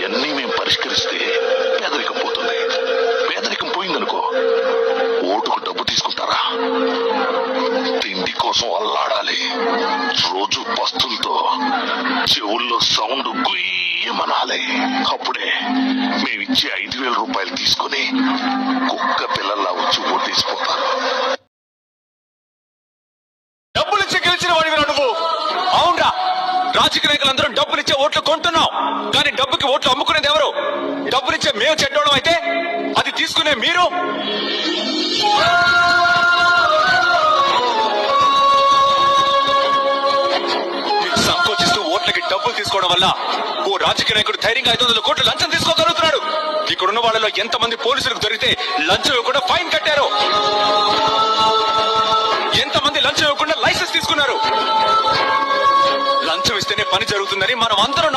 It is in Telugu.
ఇవన్నీ మేము పరిష్కరిస్తే పేదరికం పోతుంది. పేదరికం పోయిందనుకో ఓటుకు డబ్బు తీసుకుంటారా? తిండి కోసం అల్లాడాలి. రోజు బస్తులతో చెవుల్లో సౌండ్ గుయ్యమనాలి. అప్పుడే మేమిచ్చే ఐదు వేల రూపాయలు తీసుకుని కుక్క పిల్లల్లా రాజకీయ నాయకులందరూ డబ్బులు ఇచ్చే ఓట్లు కొంటున్నాం. కానీ డబ్బుకి ఓట్లు అమ్ముకునేది ఎవరు? డబ్బులు ఇచ్చే మేము చెడ్డోడం అయితే అది తీసుకునే మీరు మీరు? సంకోచిస్తూ ఓట్లకి డబ్బులు తీసుకోవడం వల్ల ఓ రాజకీయ నాయకుడు ధైర్యంగా ఐదు వందల కోట్లు లంచం తీసుకోగలుగుతున్నాడు. ఇక్కడున్న వాళ్ళలో ఎంతమంది పోలీసులకు దొరికితే లంచం ఇవ్వకుండా ఫైన్ కట్టారు. ఎంతమంది లంచం ఇవ్వకుండా చేస్తేనే పని జరుగుతుందని మనం అందరం